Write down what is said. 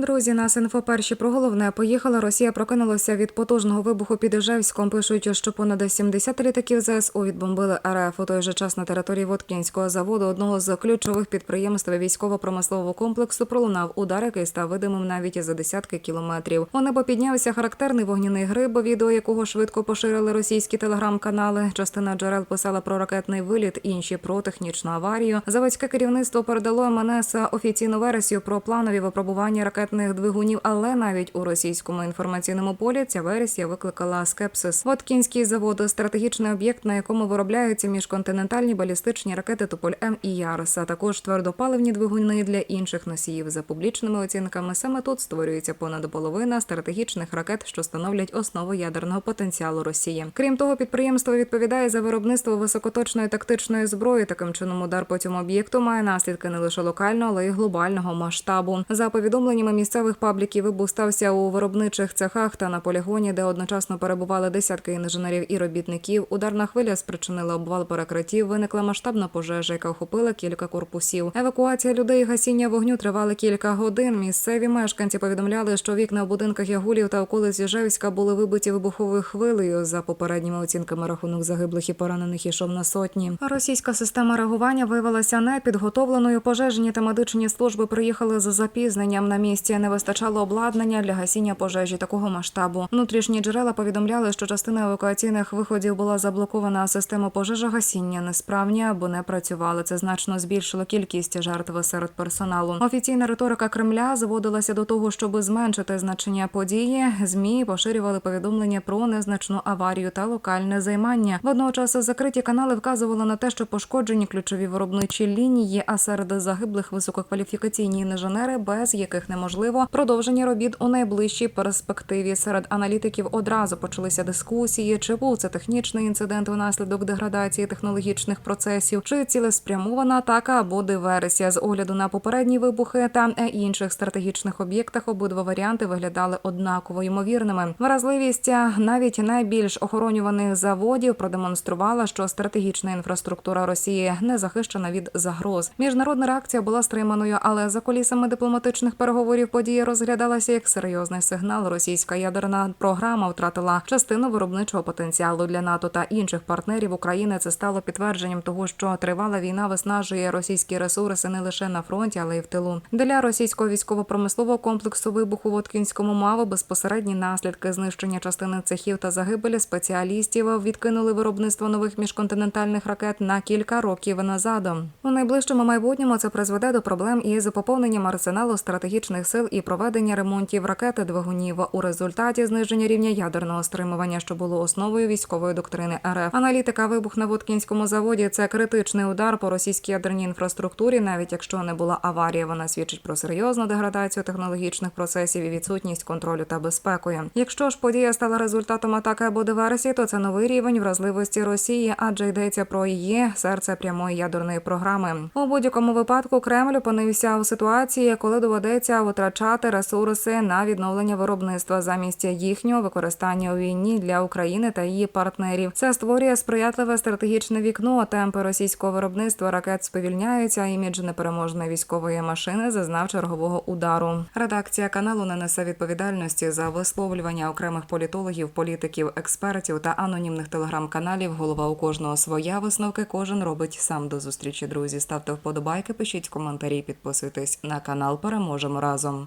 Друзі, нас інфо перші про головне поїхала. Росія прокинулася від потужного вибуху під Ижевськом. Пишуть, що понад 70 літаків ЗСУ відбомбили РФ. У той же час на території Воткінського заводу, одного з ключових підприємств військово-промислового комплексу, пролунав удар, який став видимим навіть за десятки кілометрів. У небо піднявся характерний вогняний гриб, відео якого швидко поширили російські телеграм-канали. Частина джерел писала про ракетний виліт, інші про технічну аварію. Заводське керівництво передало МНС офіційну версію про планові випробування ракетних двигунів, але навіть у російському інформаційному полі ця версія викликала скепсис. Воткінський завод стратегічний об'єкт, на якому виробляються міжконтинентальні балістичні ракети Туполь М і Ярос, а також твердопаливні двигуни для інших носіїв. За публічними оцінками, саме тут створюється понад половина стратегічних ракет, що становлять основу ядерного потенціалу Росії. Крім того, підприємство відповідає за виробництво високоточної тактичної зброї. Таким чином, удар по цьому об'єкту має наслідки не лише локального, але й глобального масштабу. За повідомленнями місцевих пабліків, вибух стався у виробничих цехах та на полігоні, де одночасно перебували десятки інженерів і робітників. Ударна хвиля спричинила обвал перекриттів. Виникла масштабна пожежа, яка охопила кілька корпусів. Евакуація людей і гасіння вогню тривали кілька годин. Місцеві мешканці повідомляли, що вікна в будинках Ягулів та околиць Єжевська були вибиті вибуховою хвилею. За попередніми оцінками рахунок загиблих і поранених ішов на сотні. Російська система реагування виявилася непідготовленою. Пожежні та медичні служби приїхали з запізненням. На місці не вистачало обладнання для гасіння пожежі такого масштабу. Внутрішні джерела повідомляли, що частина евакуаційних виходів була заблокована, а система пожежогасіння несправні або не працювали. Це значно збільшило кількість жертв серед персоналу. Офіційна риторика Кремля зводилася до того, щоб зменшити значення події. Змі поширювали повідомлення про незначну аварію та локальне займання. Водночас закриті канали вказували на те, що пошкоджені ключові виробничі лінії, а серед загиблих висококваліфікаційні інженери, без яких неможливо продовження робіт у найближчій перспективі. Серед аналітиків одразу почалися дискусії, чи був це технічний інцидент внаслідок деградації технологічних процесів, чи цілеспрямована атака або диверсія. З огляду на попередні вибухи та інших стратегічних об'єктах обидва варіанти виглядали однаково ймовірними. Вразливість навіть найбільш охоронюваних заводів продемонструвала, що стратегічна інфраструктура Росії не захищена від загроз. Міжнародна реакція була стриманою, але за колісами дипломатичних переговорів подія розглядалася як серйозний сигнал. Російська ядерна програма втратила частину виробничого потенціалу для НАТО та інших партнерів України. Це стало підтвердженням того, що тривала війна виснажує російські ресурси не лише на фронті, але й в тилу. Для російського військово-промислового комплексу вибуху в Воткінському мало безпосередні наслідки знищення частини цехів та загибелі спеціалістів відкинули виробництво нових міжконтинентальних ракет на кілька років назад. У найближчому майбутньому це призведе до проблем із поповненням арсеналу стратегічних сил і проведення ремонтів ракети двигунів у результаті зниження рівня ядерного стримування, що було основою військової доктрини РФ. Аналітика вибух на Воткінському заводі це критичний удар по російській ядерній інфраструктурі. Навіть якщо не була аварія, вона свідчить про серйозну деградацію технологічних процесів і відсутність контролю та безпекою. Якщо ж подія стала результатом атаки або диверсії, то це новий рівень вразливості Росії, адже йдеться про її серце прямої ядерної програми. У будь-якому випадку Кремль опинився у ситуації, коли доведеться витрачати ресурси на відновлення виробництва замість їхнього використання у війні для України та її партнерів. Це створює сприятливе стратегічне вікно. Темпи російського виробництва ракет сповільняються. Імідж непереможної військової машини зазнав чергового удару. Редакція каналу не несе відповідальності за висловлювання окремих політологів, політиків, експертів та анонімних телеграм-каналів. Голова у кожного своя висновки. Кожен робить сам до зустрічі. Друзі, ставте вподобайки, пишіть коментарі, підписуйтесь на канал. Переможемо разом.